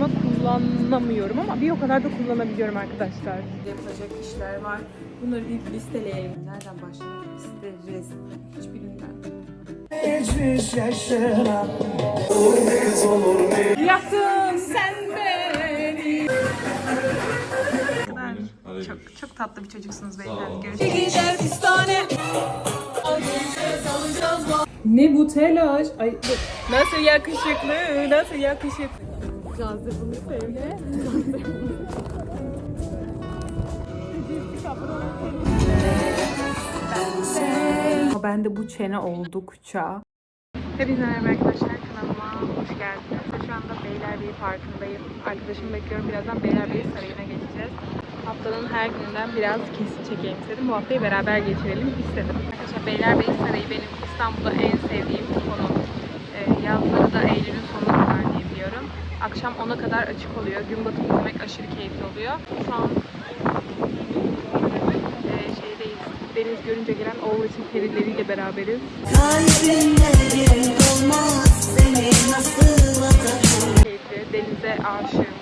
taşıma kullanamıyorum ama bir o kadar da kullanabiliyorum arkadaşlar. Yapılacak işler var. Bunları bir listeleyelim. Nereden başlamak isteriz? Hiçbirinden. Yaktın sen beni. Çok çok tatlı bir çocuksunuz beyefendi. Görüşürüz. Ne bu telaş? Ay nasıl yakışıklı, nasıl yakışıklı. Cazibini söyle. Ben de bu çene oldukça. Hepinize merhaba arkadaşlar kanalıma hoş geldiniz. Şu anda Beylerbeyi Parkı'ndayım. Arkadaşımı bekliyorum. Birazdan Beylerbeyi Sarayı'na geçeceğiz. Haftanın her gününden biraz kesit çekeyim istedim. Bu haftayı beraber geçirelim istedim. Arkadaşlar Beylerbeyi Sarayı benim İstanbul'da en sevdiğim konu. Ee, yazları da Eylül'ün sonuna kadar diye biliyorum. Akşam 10'a kadar açık oluyor. Gün batımı izlemek aşırı keyifli oluyor. Şu an e, şeydeyiz. Deniz görünce gelen Oğuz'un perileriyle beraberiz. Kalbimde yerin olmaz seni nasıl atarım keyifli. Denize aşığım.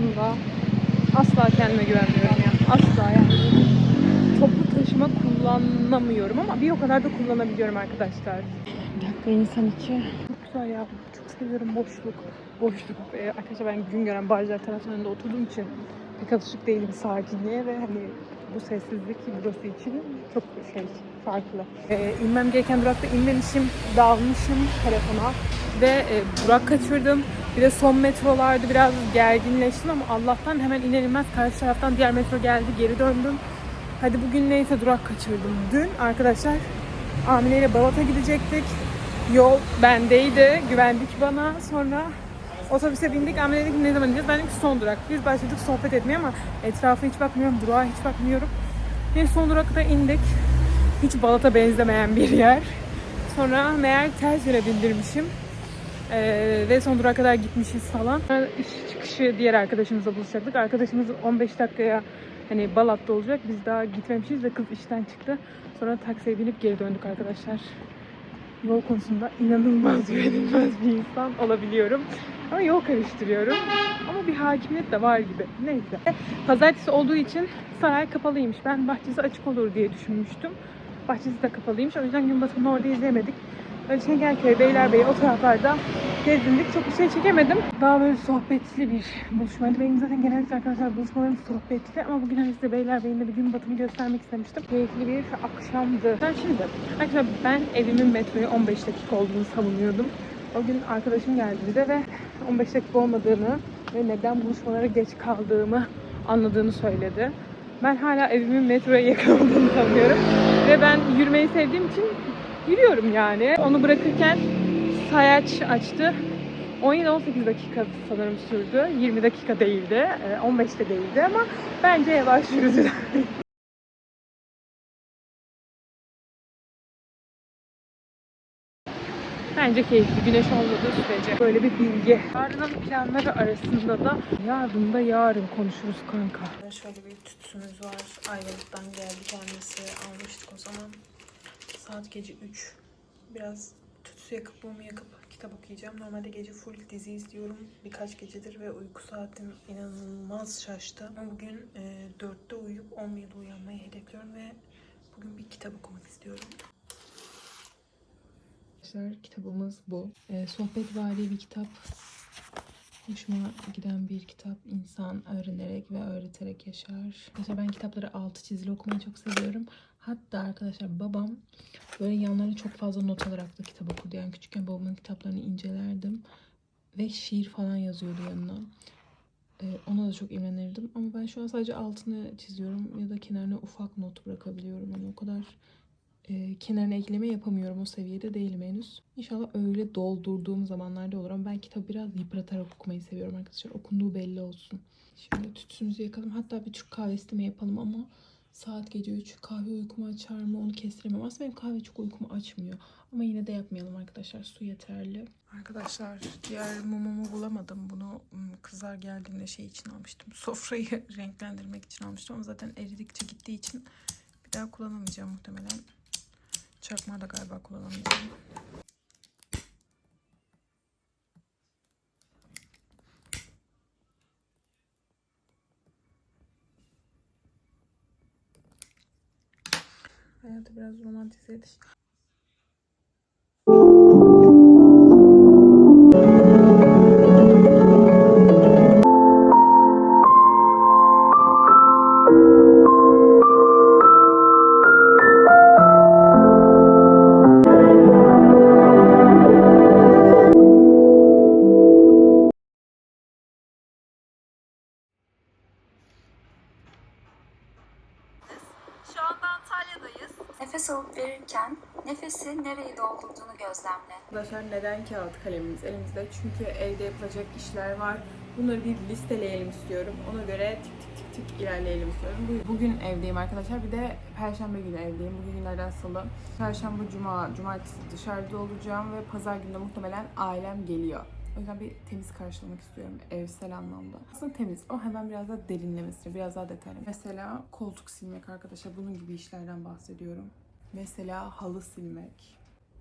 Konusunda asla kendime güvenmiyorum ya. Asla yani. Toplu taşıma kullanamıyorum ama bir o kadar da kullanabiliyorum arkadaşlar. Bir dakika insan içi. Çok güzel ya. Çok seviyorum boşluk. Boşluk. Ee, arkadaşlar ben gün gören barajlar taraflarında oturduğum için pek alışık değilim sakinliğe ve hani bu sessizlik burası için çok şey farklı. Ee, inmem gereken durakta inmemişim, dalmışım telefona ve e, durak kaçırdım. Bir de son metrolardı biraz gerginleştim ama Allah'tan hemen iner inmez karşı taraftan diğer metro geldi geri döndüm. Hadi bugün neyse durak kaçırdım. Dün arkadaşlar Amine ile Balat'a gidecektik. Yol bendeydi. Güvendik bana. Sonra otobüse bindik. Amine dedi ki ne zaman gideceğiz? Ben dedim ki son durak. Biz başladık sohbet etmeye ama etrafa hiç bakmıyorum. Durağa hiç bakmıyorum. En son durakta indik. Hiç Balat'a benzemeyen bir yer. Sonra meğer ters yöne bindirmişim. Ee, ve son durağa kadar gitmişiz falan. İş çıkışı diğer arkadaşımızla buluşacaktık. Arkadaşımız 15 dakikaya hani Balat'ta olacak. Biz daha gitmemişiz ve kız işten çıktı. Sonra taksiye binip geri döndük arkadaşlar. Yol konusunda inanılmaz güvenilmez bir insan olabiliyorum. Ama yol karıştırıyorum. Ama bir hakimiyet de var gibi. Neyse. Pazartesi olduğu için saray kapalıymış. Ben bahçesi açık olur diye düşünmüştüm. Bahçesi de kapalıymış. O yüzden gün batımını orada izleyemedik. Böyle Çengelköy, Beylerbeyi o taraflarda gezindik. Çok bir şey çekemedim. Daha böyle sohbetli bir buluşmaydı. Benim zaten genellikle arkadaşlar buluşmalarım sohbetli ama bugün hani size Beylerbeyi'nde bir gün batımı göstermek istemiştim. Keyifli bir akşamdı. Ben şimdi arkadaşlar ben evimin metroya 15 dakika olduğunu savunuyordum. O gün arkadaşım geldi bize ve 15 dakika olmadığını ve neden buluşmalara geç kaldığımı anladığını söyledi. Ben hala evimin metroya yakın olduğunu sanıyorum. Ve ben yürümeyi sevdiğim için yürüyorum yani. Onu bırakırken sayaç açtı. 17-18 dakika sanırım sürdü. 20 dakika değildi. e, 15 de değildi ama bence yavaş yürüdü. Bence keyifli. Güneş olmadığı sürece. Böyle bir bilgi. Yarının planları arasında da yarın da yarın konuşuruz kanka. Şöyle bir tütsümüz var. Ayvalık'tan geldi kendisi. Almıştık o zaman. Saat gece 3. Biraz tütsü yakıp mumu yakıp kitap okuyacağım. Normalde gece full dizi izliyorum. Birkaç gecedir ve uyku saatim inanılmaz şaştı. Ama bugün e, 4'te uyuyup 11'de uyanmayı hedefliyorum ve bugün bir kitap okumak istiyorum. Arkadaşlar kitabımız bu. E, Sohbetvari bir kitap. Hoşuma giden bir kitap. İnsan öğrenerek ve öğreterek yaşar. Arkadaşlar ben kitapları altı çizili okumayı çok seviyorum. Hatta arkadaşlar babam böyle yanlarına çok fazla not alarak da kitap okudu. Yani küçükken babamın kitaplarını incelerdim. Ve şiir falan yazıyordu yanına. E, ona da çok imrenirdim. Ama ben şu an sadece altını çiziyorum ya da kenarına ufak not bırakabiliyorum. Yani o kadar e, kenarına ekleme yapamıyorum. O seviyede değilim henüz. İnşallah öyle doldurduğum zamanlarda olur ama ben kitabı biraz yıpratarak okumayı seviyorum arkadaşlar. Okunduğu belli olsun. Şimdi tütsümüzü yakalım. Hatta bir Türk kahvesi de yapalım ama saat gece 3 kahve uykumu açar mı onu kestiremem. Aslında benim kahve çok uykumu açmıyor. Ama yine de yapmayalım arkadaşlar. Su yeterli. Arkadaşlar diğer mumumu bulamadım. Bunu kızlar geldiğinde şey için almıştım. Sofrayı renklendirmek için almıştım ama zaten eridikçe gittiği için bir daha kullanamayacağım muhtemelen. Çakmağı da galiba kullanamayacağım. Biraz romantize ediş. Kalemimiz elimizde? Çünkü evde yapılacak işler var. Bunları bir listeleyelim istiyorum. Ona göre tık tık tık tık ilerleyelim istiyorum. Bu- Bugün evdeyim arkadaşlar. Bir de perşembe günü evdeyim. Bugün günlerden salı. Perşembe, cuma, cumartesi dışarıda olacağım ve pazar günü muhtemelen ailem geliyor. O yüzden bir temiz karşılamak istiyorum evsel anlamda. Aslında temiz ama hemen biraz daha derinlemesine, biraz daha detaylı. Mesela koltuk silmek arkadaşlar. Bunun gibi işlerden bahsediyorum. Mesela halı silmek.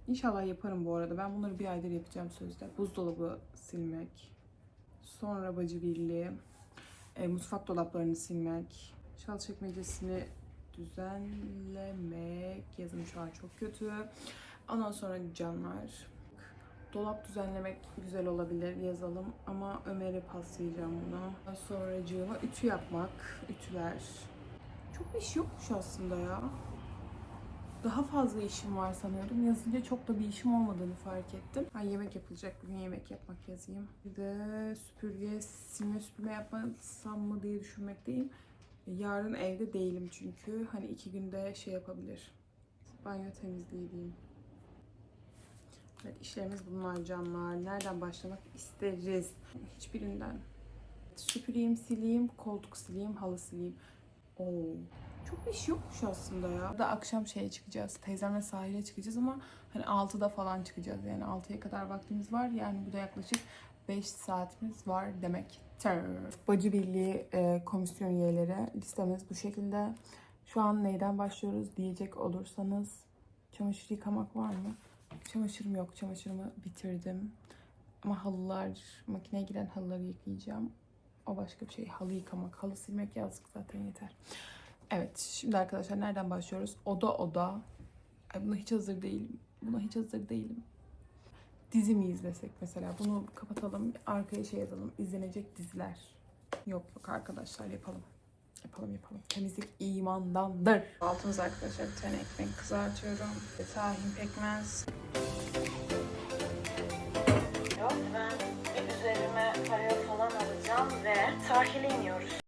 İnşallah yaparım bu arada. Ben bunları bir aydır yapacağım sözde. Buzdolabı silmek. Sonra bacı birliği. E, mutfak dolaplarını silmek. Şal çekmecesini düzenlemek. Yazım şu an çok kötü. Ondan sonra camlar. Dolap düzenlemek güzel olabilir yazalım ama Ömer'e paslayacağım bunu. Daha Sonracığıma ütü yapmak, ütüler. Çok bir iş yokmuş aslında ya daha fazla işim var sanıyordum. Yazınca çok da bir işim olmadığını fark ettim. Ha, yemek yapılacak. Bugün yemek yapmak yazayım. Bir de süpürge, silme süpürme yapmasam mı diye düşünmekteyim. Yarın evde değilim çünkü. Hani iki günde şey yapabilir. Banyo temizliği diyeyim. Evet işlerimiz bunlar canlar. Nereden başlamak isteriz? Hiçbirinden. Süpüreyim, sileyim, koltuk sileyim, halı sileyim. Oo. Çok bir iş yokmuş aslında ya. Da akşam şeye çıkacağız. Teyzemle sahile çıkacağız ama hani 6'da falan çıkacağız. Yani 6'ya kadar vaktimiz var. Yani bu da yaklaşık 5 saatimiz var demek. Bacı Birliği e, komisyon üyeleri listemiz bu şekilde. Şu an neyden başlıyoruz diyecek olursanız çamaşır yıkamak var mı? Çamaşırım yok. Çamaşırımı bitirdim. Ama halılar, makineye giren halıları yıkayacağım. O başka bir şey. Halı yıkamak, halı silmek yazık zaten yeter. Evet, şimdi arkadaşlar nereden başlıyoruz? Oda oda. Ay buna hiç hazır değilim. Buna hiç hazır değilim. Dizi mi izlesek mesela? Bunu kapatalım, arkaya şey yazalım. İzlenecek diziler. Yok yok arkadaşlar yapalım. Yapalım yapalım. Temizlik imandandır. Altımız arkadaşlar bir ekmek kızartıyorum. Tahin pekmez. yok. Ben üzerime para falan alacağım ve sahile iniyoruz.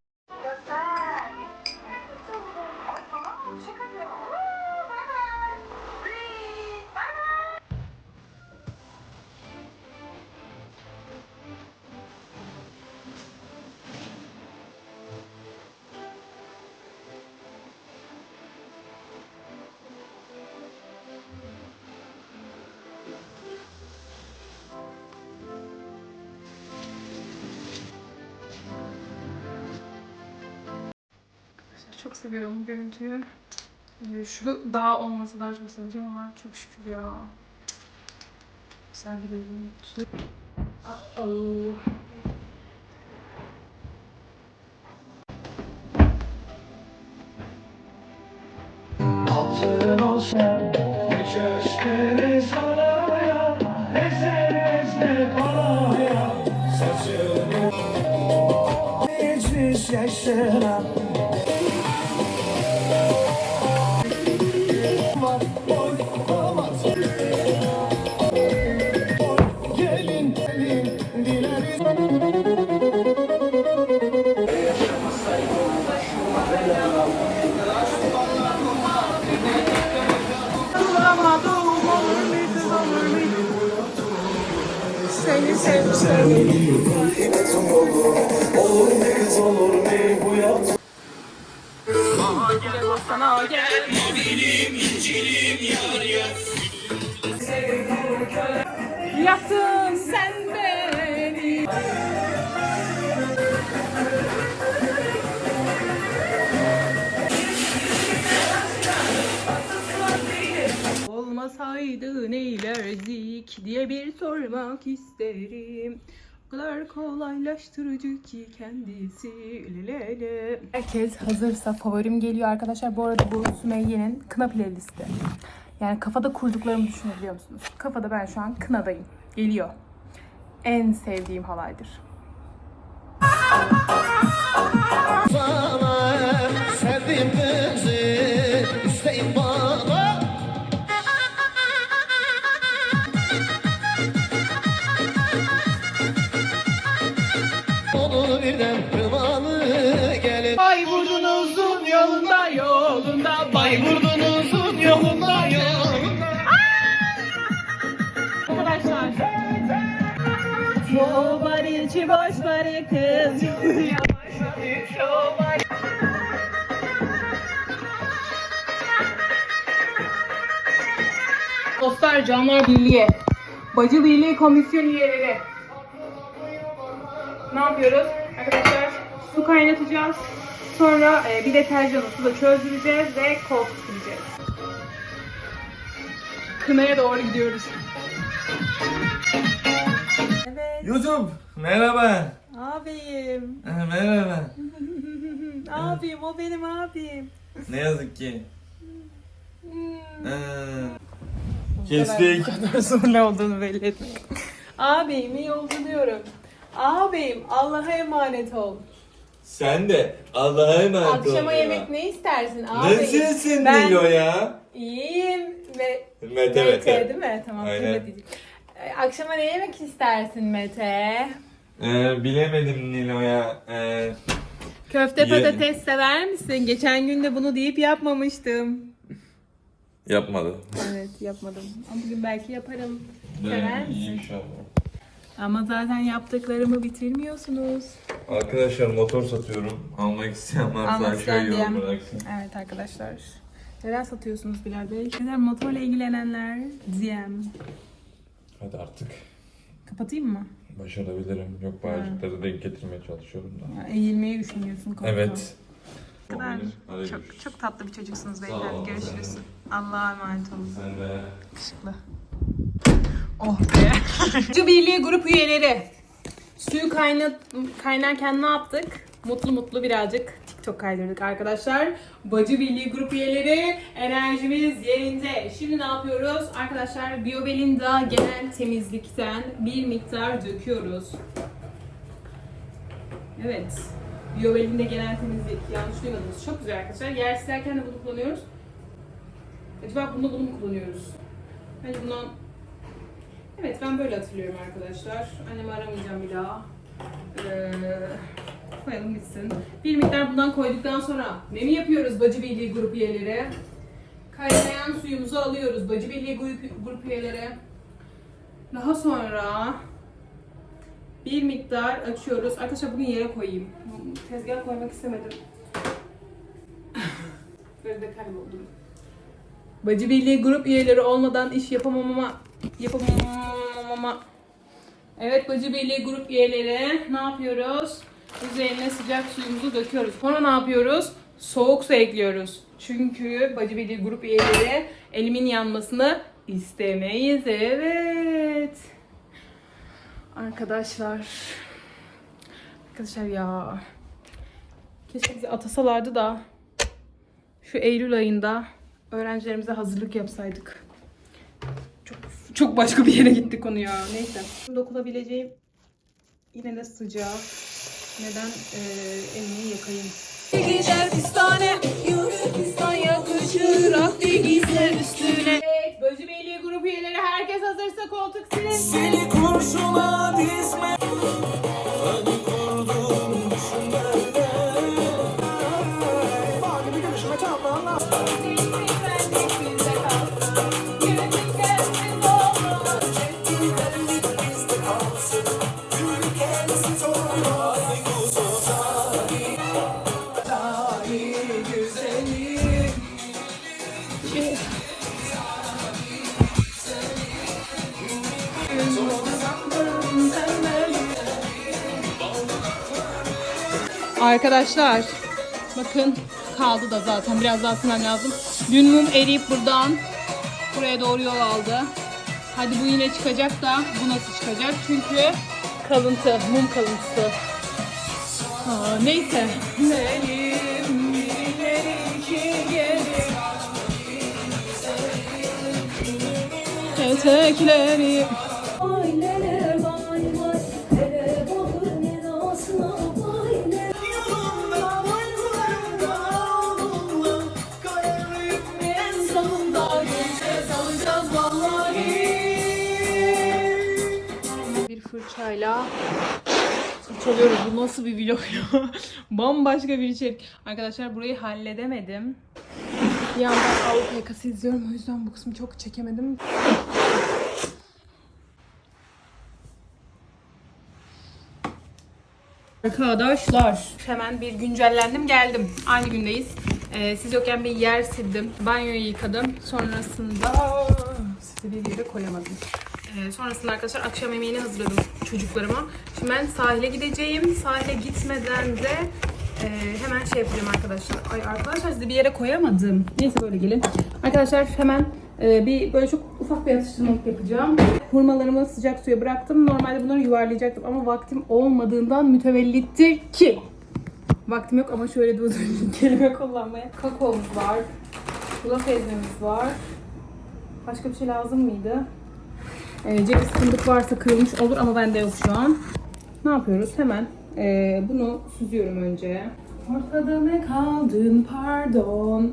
Çok seviyorum bu görüntüyü. Ee, Şu dağ olması daha çok seveceğim ama çok şükür ya. Güzel bir görüntü. Uh-oh. Altın olsun köşkleri saraya Ezeriz ne paraya Saçını Geçmiş yaşına sevdim sevdim. Olur ne kız olur ne bu yaptığın Gel sana gel. Yaktın sen Olmasaydı neylerdik diye bir sormak isterim. O kadar kolaylaştırıcı ki kendisi lelele. Herkes hazırsa favorim geliyor arkadaşlar. Bu arada bu Sümeyye'nin kına playlisti. Yani kafada kurduklarımı düşünebiliyor musunuz? Kafada ben şu an kınadayım. Geliyor. En sevdiğim halaydır. Sevdiğim Dostlar Canlar Birliği, Bacı Birliği komisyon üyeleri. Ne yapıyoruz? Arkadaşlar su kaynatacağız. Sonra e, bir deterjanı suda çözdüreceğiz ve koltuk sileceğiz. Kınaya doğru gidiyoruz. Evet. YouTube merhaba. Abim. Ha, merhaba. abim o benim abim. Ne yazık ki. Hmm. Ha. Kestik. Zorla olduğunu belli etmek. Abimi yolculuyorum. Abim Allah'a emanet ol. Sen de Allah'a emanet ol. Akşama ya. yemek ne istersin abi? Nasılsın Ben Nilo ya? iyiyim ve Mete Mete, Mete. değil mi? Tamam. Aynen. Ee, Akşama ne yemek istersin Mete? Ee, bilemedim Nilo ya. Ee, Köfte Ye- patates sever misin? Geçen gün de bunu deyip yapmamıştım. yapmadım. Evet yapmadım. Ama bugün belki yaparım. Sever Ben misin? iyi inşallah. Ama zaten yaptıklarımı bitirmiyorsunuz. Arkadaşlar motor satıyorum. Almak isteyen varsa Almak isteyen yorum DM. bıraksın. Evet arkadaşlar. Neden satıyorsunuz Bilal Bey? Neden motorla ilgilenenler? DM. Hadi artık. Kapatayım mı? Başarabilirim. Yok bağcıkları denk getirmeye çalışıyorum da. Ya, eğilmeyi düşünüyorsun koltuğa. Evet. Kadar Hadi çok, çok tatlı bir çocuksunuz Sağ beyefendi. ol, Görüşürüz. sen. Allah'a emanet olun. Sen de. Yakışıklı. Oh be. Cu Birliği grup üyeleri. Suyu kaynat, kaynarken ne yaptık? Mutlu mutlu birazcık TikTok kaydırdık arkadaşlar. Bacı Birliği grup üyeleri enerjimiz yerinde. Şimdi ne yapıyoruz? Arkadaşlar Biobelinda genel temizlikten bir miktar döküyoruz. Evet. Biobelinda genel temizlik. Yanlış duymadınız. Çok güzel arkadaşlar. Yer silerken de bunu kullanıyoruz. Acaba bunda bunu mu kullanıyoruz? Bence bundan... Evet ben böyle hatırlıyorum arkadaşlar. Annemi aramayacağım bir daha. Ee, koyalım gitsin. Bir miktar bundan koyduktan sonra ne mi yapıyoruz Bacı Birliği grup üyeleri? Kaynayan suyumuzu alıyoruz Bacı Birliği grup, grup üyeleri. Daha sonra bir miktar açıyoruz. Arkadaşlar bugün yere koyayım. Tezgah koymak istemedim. Böyle de kayboldum. Bacı Birliği grup üyeleri olmadan iş yapamamama yapamamama Evet Bacı Birliği grup üyeleri ne yapıyoruz? Üzerine sıcak suyumuzu döküyoruz. Sonra ne yapıyoruz? Soğuk su ekliyoruz. Çünkü Bacı Birliği grup üyeleri elimin yanmasını istemeyiz. Evet. Arkadaşlar. Arkadaşlar ya. Keşke bizi atasalardı da şu Eylül ayında öğrencilerimize hazırlık yapsaydık. Çok çok başka bir yere gitti konu ya. Neyse. Dokunabileceğim yine de sıcak. Neden eee elimi yakayım? Gider pistane, yürü pistan yakışır, akli gizler üstüne. Evet, Bözü Beyliği grup üyeleri herkes hazırsa koltuk silin. Seni kurşuna dizme Hadi Arkadaşlar bakın kaldı da zaten biraz daha silmem lazım. Dün mum eriyip buradan buraya doğru yol aldı. Hadi bu yine çıkacak da bu nasıl çıkacak? Çünkü kalıntı, mum kalıntısı. Aa, neyse. Gidelim, birileri fırçayla fırçalıyoruz. Bu nasıl bir vlog ya? Bambaşka bir içerik. Arkadaşlar burayı halledemedim. Bir yandan Avrupa yakası izliyorum. O yüzden bu kısmı çok çekemedim. Arkadaşlar hemen bir güncellendim geldim. Aynı gündeyiz. Ee, siz yokken bir yer sildim. Banyoyu yıkadım. Sonrasında sizi bir yere koyamadım. Ee, sonrasında arkadaşlar akşam yemeğini hazırladım çocuklarıma. Şimdi ben sahile gideceğim. Sahile gitmeden de e, hemen şey yapacağım arkadaşlar. Ay arkadaşlar sizi bir yere koyamadım. Neyse böyle gelin. Arkadaşlar hemen e, bir böyle çok ufak bir atıştırmalık yapacağım. Hurmalarımı sıcak suya bıraktım. Normalde bunları yuvarlayacaktım ama vaktim olmadığından mütevellittir ki. Vaktim yok ama şöyle de kelime kullanmaya. Kakaomuz var. Yulaf ezmemiz var. Başka bir şey lazım mıydı? E, ceviz fındık varsa kırılmış olur ama bende yok şu an. Ne yapıyoruz? Hemen e, bunu süzüyorum önce. Ortada ne kaldın pardon.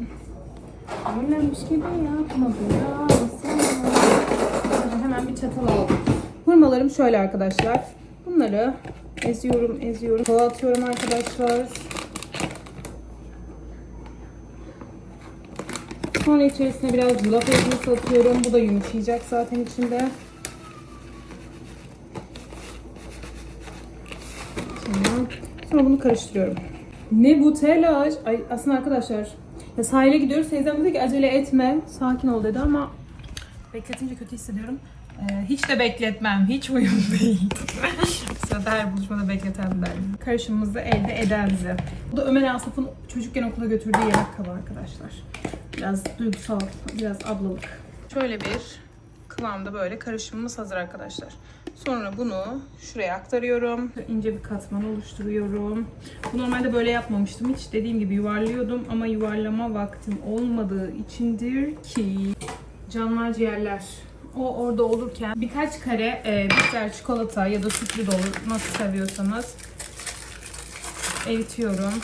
Öğlenmiş gibi yapmadım ya. Sana. Hemen bir çatal aldım. Hurmalarım şöyle arkadaşlar. Bunları eziyorum, eziyorum. Kola atıyorum arkadaşlar. Sonra içerisine biraz yulaf ezmesi atıyorum. Bu da yumuşayacak zaten içinde. Tamam. Sonra bunu karıştırıyorum. Ne bu telaş? Ay aslında arkadaşlar ya sahile gidiyoruz. Teyzem dedi ki acele etme. Sakin ol dedi ama bekletince kötü hissediyorum. Ee, hiç de bekletmem. Hiç uyum değil. Sırada her buluşmada bekleten derdim. Karışımımızı elde edenzi. Bu da Ömer Asaf'ın çocukken okula götürdüğü yemek kabı arkadaşlar. Biraz duygusal, biraz ablalık. Şöyle bir kıvamda böyle karışımımız hazır arkadaşlar. Sonra bunu şuraya aktarıyorum. İnce bir katman oluşturuyorum. Bu normalde böyle yapmamıştım. Hiç dediğim gibi yuvarlıyordum ama yuvarlama vaktim olmadığı içindir ki canlar ciğerler. O orada olurken birkaç kare e, bitter çikolata ya da sütlü de olur. Nasıl seviyorsanız eritiyorum.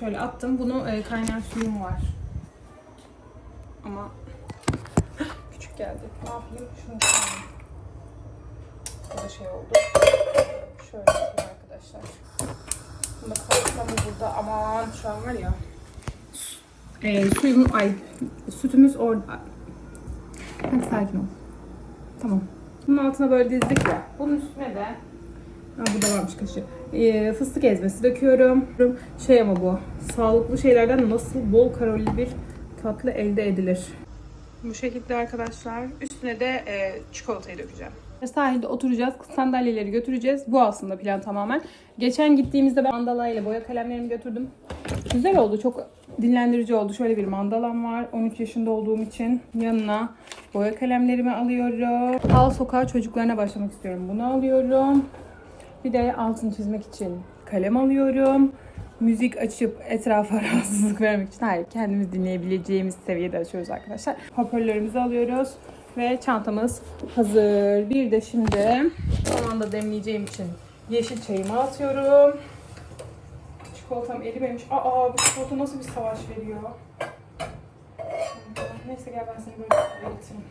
Şöyle attım. Bunu e, kaynar suyum var. Ama küçük geldi. Ne yapayım? Şunu koyayım. Bu da şey oldu. Şöyle yapayım arkadaşlar. Da koysam mı burada? Aman şu an var ya. Ee, suyum, ay sütümüz orada. Hadi sakin ol. Tamam. Bunun altına böyle dizdik ya. Bunun üstüne de Ha, burada varmış kaşığı. Ee, fıstık ezmesi döküyorum. Şey ama bu. Sağlıklı şeylerden nasıl bol kalorili bir tatlı elde edilir. Bu şekilde arkadaşlar. Üstüne de e, çikolatayı dökeceğim. Sahilde oturacağız. Sandalyeleri götüreceğiz. Bu aslında plan tamamen. Geçen gittiğimizde ben mandala ile boya kalemlerimi götürdüm. Güzel oldu. Çok dinlendirici oldu. Şöyle bir mandalam var. 13 yaşında olduğum için yanına boya kalemlerimi alıyorum. Hal sokağa çocuklarına başlamak istiyorum. Bunu alıyorum. Bir de altını çizmek için kalem alıyorum. Müzik açıp etrafa rahatsızlık vermek için hayır kendimiz dinleyebileceğimiz seviyede açıyoruz arkadaşlar. Hoparlörümüzü alıyoruz ve çantamız hazır. Bir de şimdi son anda demleyeceğim için yeşil çayımı atıyorum. Çikolatam erimemiş. Aa bu çikolata nasıl bir savaş veriyor? Neyse gel ben seni böyle eriteyim.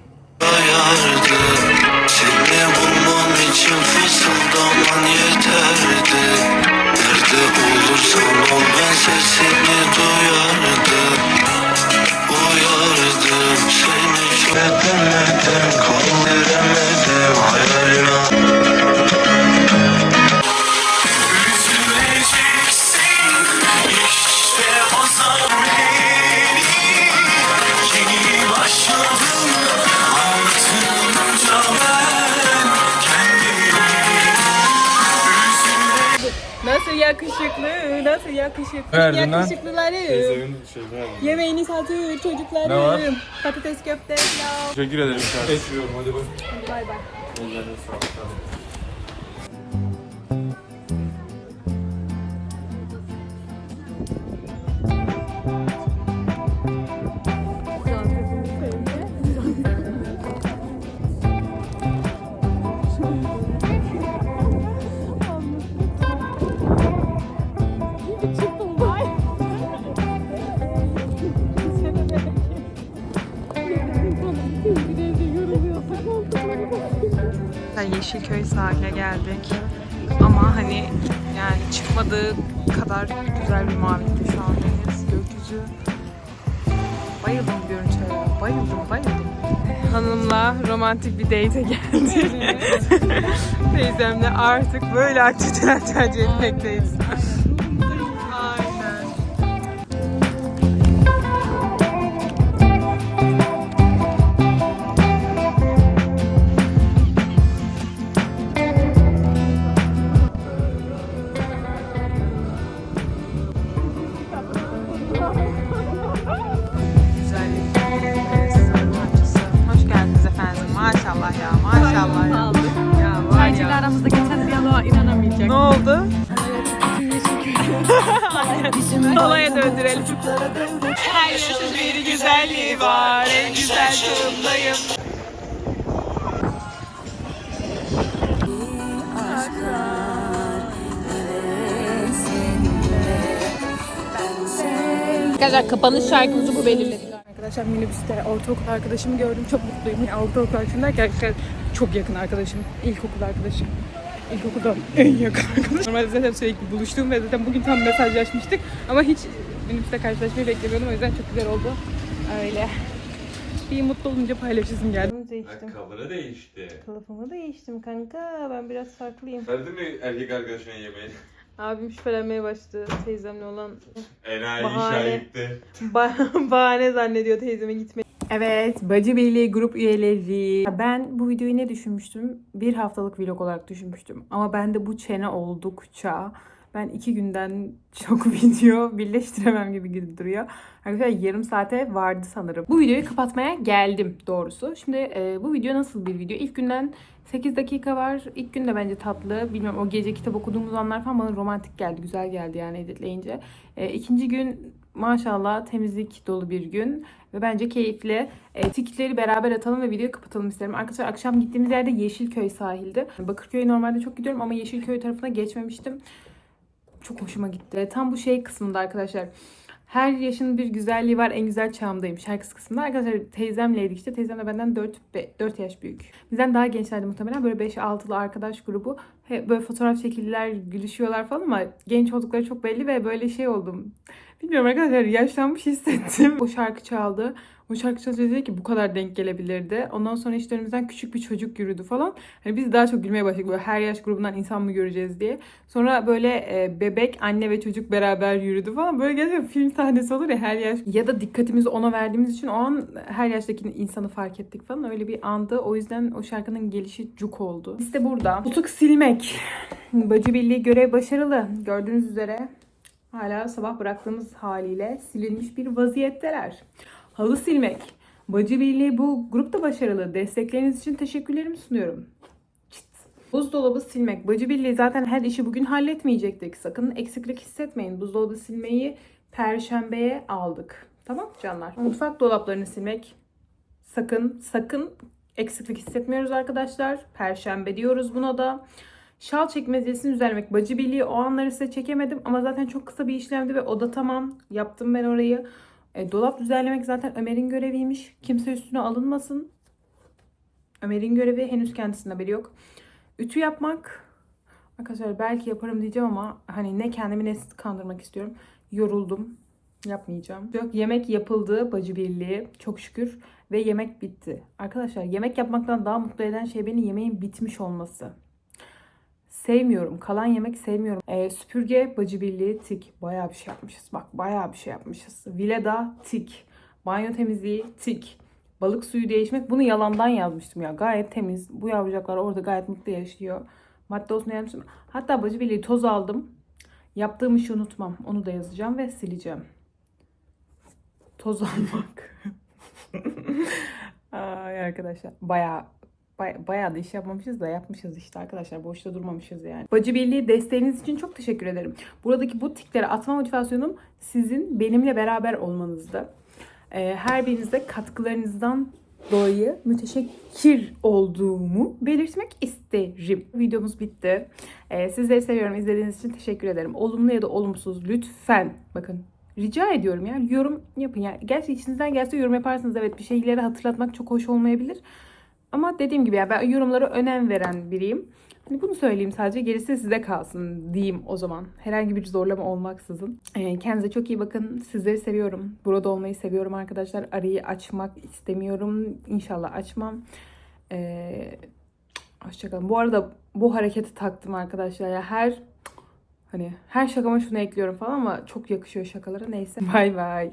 Seni bulmam için fısıldaman yeterdi yakışıklı, Verdin lan. yakışıklılarım. Teyzemin şeyini aldım. Yemeğiniz hazır çocuklarım. Ne var? Patates köfte, pilav. Teşekkür ederim. Geçiyorum hadi bak. Hadi bay bay. Ellerine sağlık. Yeşilköy sahiline geldik. Ama hani yani çıkmadığı kadar güzel bir mavilikte şu andayız. Gökyüzü. Bayıldım görüntülere. Bayıldım, bayıldım. Hanımla romantik bir date'e geldik. Teyzemle artık böyle aktiviteler tercih etmekteyiz. Kapanış şarkımızı bu belirledik. Arkadaşlar minibüste ortaokul arkadaşımı gördüm. Çok mutluyum. Yani ortaokul arkadaşım derken arkadaşlar çok yakın arkadaşım. İlkokul arkadaşım. İlkokuldan en yakın arkadaşım. Normalde zaten sürekli buluştuğum ve zaten bugün tam mesajlaşmıştık. Ama hiç minibüste karşılaşmayı beklemiyordum. O yüzden çok güzel oldu. Öyle. Bir mutlu olunca paylaşasım geldi. Değiştim. Ayakkabını değişti. Kılıfımı değiştim kanka. Ben biraz farklıyım. Verdin mi erkek arkadaşına yemeği? Abim şüphelenmeye başladı teyzemle olan. Bahane. şahitli. Ba- bahane zannediyor teyzeme gitmeyi. Evet, Bacı Birliği grup üyeleri. Ben bu videoyu ne düşünmüştüm? Bir haftalık vlog olarak düşünmüştüm. Ama bende bu çene oldukça ben iki günden çok video birleştiremem gibi duruyor. Arkadaşlar yarım saate vardı sanırım. Bu videoyu kapatmaya geldim doğrusu. Şimdi e, bu video nasıl bir video? İlk günden 8 dakika var. İlk gün de bence tatlı. Bilmiyorum o gece kitap okuduğumuz anlar falan bana romantik geldi. Güzel geldi yani editleyince. E, ikinci gün maşallah temizlik dolu bir gün. Ve bence keyifli. E, tikleri beraber atalım ve videoyu kapatalım isterim. Arkadaşlar akşam gittiğimiz yerde Yeşilköy sahildi. Bakırköy'e normalde çok gidiyorum ama Yeşilköy tarafına geçmemiştim. Çok hoşuma gitti. Tam bu şey kısmında arkadaşlar. Her yaşın bir güzelliği var en güzel çağımdayım şarkısı kısmında. Arkadaşlar teyzemleydik işte. Teyzem de benden 4, 4 yaş büyük. Bizden daha gençlerdi muhtemelen. Böyle 5-6'lı arkadaş grubu. Böyle fotoğraf çekildiler, gülüşüyorlar falan ama genç oldukları çok belli ve böyle şey oldum. Bilmiyorum arkadaşlar yaşlanmış hissettim. O şarkı çaldı. O şarkı çalınca dedi ki bu kadar denk gelebilirdi. Ondan sonra işte önümüzden küçük bir çocuk yürüdü falan. Hani biz daha çok gülmeye başladık böyle her yaş grubundan insan mı göreceğiz diye. Sonra böyle e, bebek, anne ve çocuk beraber yürüdü falan. Böyle gerçekten film sahnesi olur ya her yaş. Ya da dikkatimizi ona verdiğimiz için o an her yaştaki insanı fark ettik falan. Öyle bir andı. O yüzden o şarkının gelişi cuk oldu. İşte burada. Mutluluk silmek. Bacı Birliği görev başarılı. Gördüğünüz üzere hala sabah bıraktığımız haliyle silinmiş bir vaziyetteler. Halı silmek. Bacı Birliği bu grupta başarılı. Destekleriniz için teşekkürlerimi sunuyorum. Çıt. Buzdolabı silmek. Bacı Birliği zaten her işi bugün halletmeyecektik. Sakın eksiklik hissetmeyin. Buzdolabı silmeyi perşembeye aldık. Tamam canlar. Mutfak dolaplarını silmek. Sakın sakın eksiklik hissetmiyoruz arkadaşlar. Perşembe diyoruz buna da. Şal çekmecesini düzenlemek. Bacı birliği o anları size çekemedim ama zaten çok kısa bir işlemdi ve o da tamam. Yaptım ben orayı. E, dolap düzenlemek zaten Ömer'in göreviymiş. Kimse üstüne alınmasın. Ömer'in görevi henüz kendisinin haberi yok. Ütü yapmak. Arkadaşlar belki yaparım diyeceğim ama hani ne kendimi ne kandırmak istiyorum. Yoruldum. Yapmayacağım. Yok yemek yapıldı bacı birliği çok şükür ve yemek bitti. Arkadaşlar yemek yapmaktan daha mutlu eden şey beni yemeğin bitmiş olması. Sevmiyorum. Kalan yemek sevmiyorum. Ee, süpürge, bacı birliği, tik. Bayağı bir şey yapmışız. Bak bayağı bir şey yapmışız. Vileda, tik. Banyo temizliği, tik. Balık suyu değişmek. Bunu yalandan yazmıştım ya. Gayet temiz. Bu yavrucaklar orada gayet mutlu yaşıyor. Madde olsun yazmıştım. Hatta bacı birliği toz aldım. Yaptığım işi unutmam. Onu da yazacağım ve sileceğim. Toz almak. Ay arkadaşlar bayağı Baya, bayağı da iş yapmamışız da yapmışız işte arkadaşlar. Boşta durmamışız yani. Bacı Birliği desteğiniz için çok teşekkür ederim. Buradaki bu tiklere atma motivasyonum sizin benimle beraber olmanızda. Ee, her birinize katkılarınızdan dolayı müteşekkir olduğumu belirtmek isterim. Videomuz bitti. Ee, sizleri seviyorum. İzlediğiniz için teşekkür ederim. Olumlu ya da olumsuz lütfen bakın rica ediyorum ya yorum yapın ya. Gerçi içinizden gelse yorum yaparsınız. Evet bir şeyleri hatırlatmak çok hoş olmayabilir. Ama dediğim gibi ya ben yorumlara önem veren biriyim. Hani bunu söyleyeyim sadece gerisi size kalsın diyeyim o zaman. Herhangi bir zorlama olmaksızın. Ee, kendinize çok iyi bakın. Sizleri seviyorum. Burada olmayı seviyorum arkadaşlar. Arayı açmak istemiyorum. İnşallah açmam. Ee, hoşçakalın. Bu arada bu hareketi taktım arkadaşlar. Ya her hani her şakama şunu ekliyorum falan ama çok yakışıyor şakalara. Neyse. Bay bay.